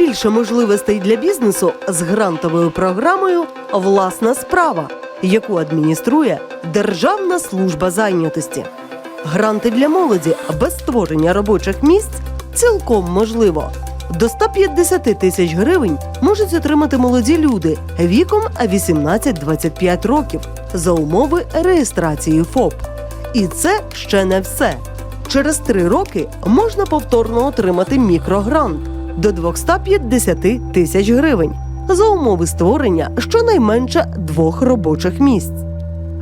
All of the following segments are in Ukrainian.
більше можливостей для бізнесу з грантовою програмою Власна справа, яку адмініструє Державна служба зайнятості. Гранти для молоді без створення робочих місць цілком можливо. До 150 тисяч гривень можуть отримати молоді люди віком 18-25 років за умови реєстрації ФОП. І це ще не все. Через три роки можна повторно отримати мікрогрант до 250 тисяч гривень за умови створення щонайменше двох робочих місць.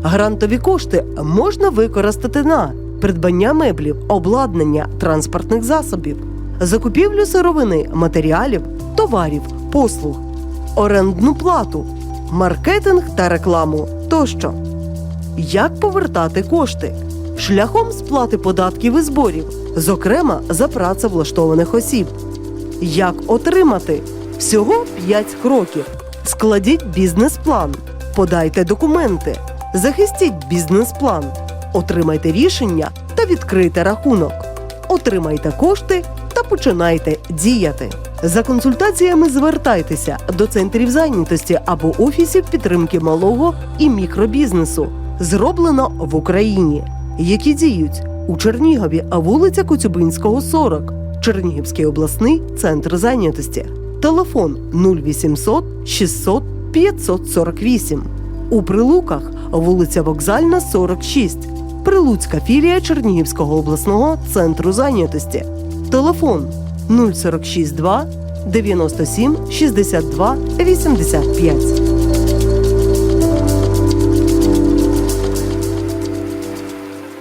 Грантові кошти можна використати на придбання меблів, обладнання, транспортних засобів, закупівлю сировини, матеріалів, товарів, послуг, орендну плату, маркетинг та рекламу тощо. Як повертати кошти? Шляхом сплати податків і зборів, зокрема за працевлаштованих осіб. Як отримати? Всього 5 кроків. Складіть бізнес-план, подайте документи, захистіть бізнес-план, отримайте рішення та відкрийте рахунок. Отримайте кошти та починайте діяти. За консультаціями звертайтеся до центрів зайнятості або офісів підтримки малого і мікробізнесу. Зроблено в Україні, які діють у Чернігові, а вулиця Коцюбинського, 40, Чернігівський обласний центр зайнятості. Телефон 0800 600 548. У Прилуках вулиця Вокзальна, 46. Прилуцька філія Чернігівського обласного центру зайнятості. Телефон 046 2 97 62 85.